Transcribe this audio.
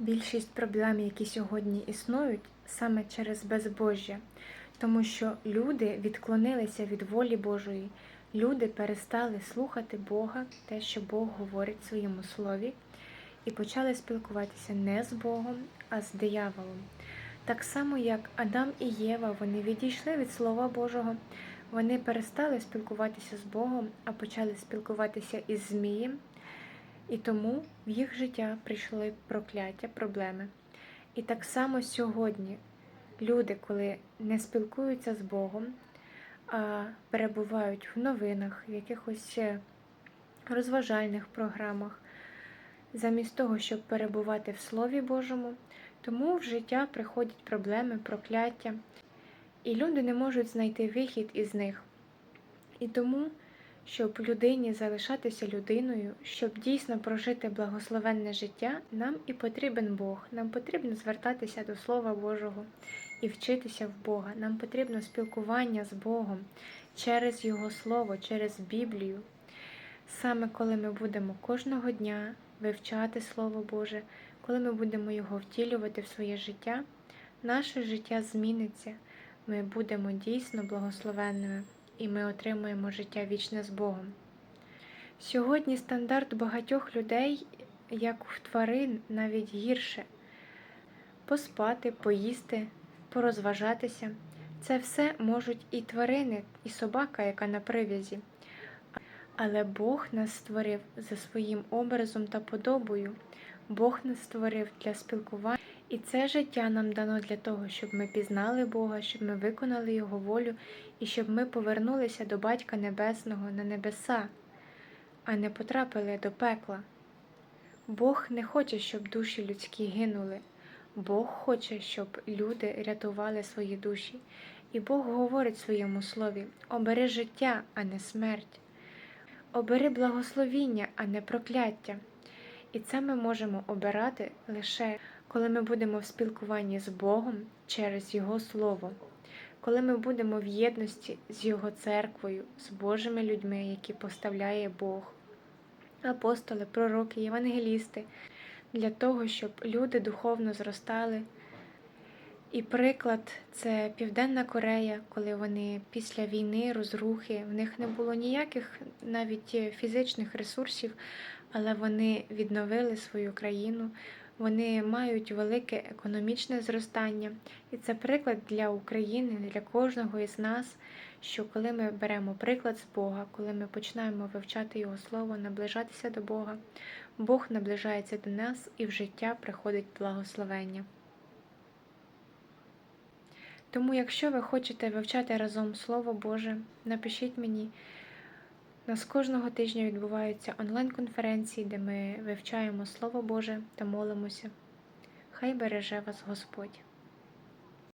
Більшість проблем, які сьогодні існують, саме через безбожжя, тому що люди відклонилися від волі Божої, люди перестали слухати Бога, те, що Бог говорить в своєму слові, і почали спілкуватися не з Богом, а з дияволом. Так само, як Адам і Єва, вони відійшли від Слова Божого, вони перестали спілкуватися з Богом, а почали спілкуватися із Змієм. І тому в їх життя прийшли прокляття, проблеми. І так само сьогодні люди, коли не спілкуються з Богом, а перебувають в новинах, в якихось розважальних програмах, замість того, щоб перебувати в Слові Божому, тому в життя приходять проблеми, прокляття, і люди не можуть знайти вихід із них. І тому щоб людині залишатися людиною, щоб дійсно прожити благословенне життя, нам і потрібен Бог. Нам потрібно звертатися до Слова Божого і вчитися в Бога. Нам потрібно спілкування з Богом через Його Слово, через Біблію. Саме коли ми будемо кожного дня вивчати Слово Боже, коли ми будемо його втілювати в своє життя, наше життя зміниться. Ми будемо дійсно благословенними і ми отримуємо життя вічне з Богом. Сьогодні стандарт багатьох людей, як в тварин, навіть гірше поспати, поїсти, порозважатися. Це все можуть і тварини, і собака, яка на прив'язі. Але Бог нас створив за своїм образом та подобою. Бог нас створив для спілкування. І це життя нам дано для того, щоб ми пізнали Бога, щоб ми виконали Його волю і щоб ми повернулися до Батька Небесного на небеса, а не потрапили до пекла. Бог не хоче, щоб душі людські гинули. Бог хоче, щоб люди рятували свої душі. І Бог говорить в своєму слові: обери життя, а не смерть, обери благословіння, а не прокляття. І це ми можемо обирати лише коли ми будемо в спілкуванні з Богом через Його Слово, коли ми будемо в єдності з Його церквою, з Божими людьми, які поставляє Бог, апостоли, пророки, євангелісти, для того, щоб люди духовно зростали. І приклад це Південна Корея, коли вони після війни, розрухи, в них не було ніяких навіть фізичних ресурсів, але вони відновили свою країну, вони мають велике економічне зростання. І це приклад для України, для кожного із нас, що коли ми беремо приклад з Бога, коли ми починаємо вивчати Його Слово, наближатися до Бога, Бог наближається до нас і в життя приходить благословення. Тому, якщо ви хочете вивчати разом Слово Боже, напишіть мені. У нас кожного тижня відбуваються онлайн-конференції, де ми вивчаємо Слово Боже та молимося. Хай береже вас Господь!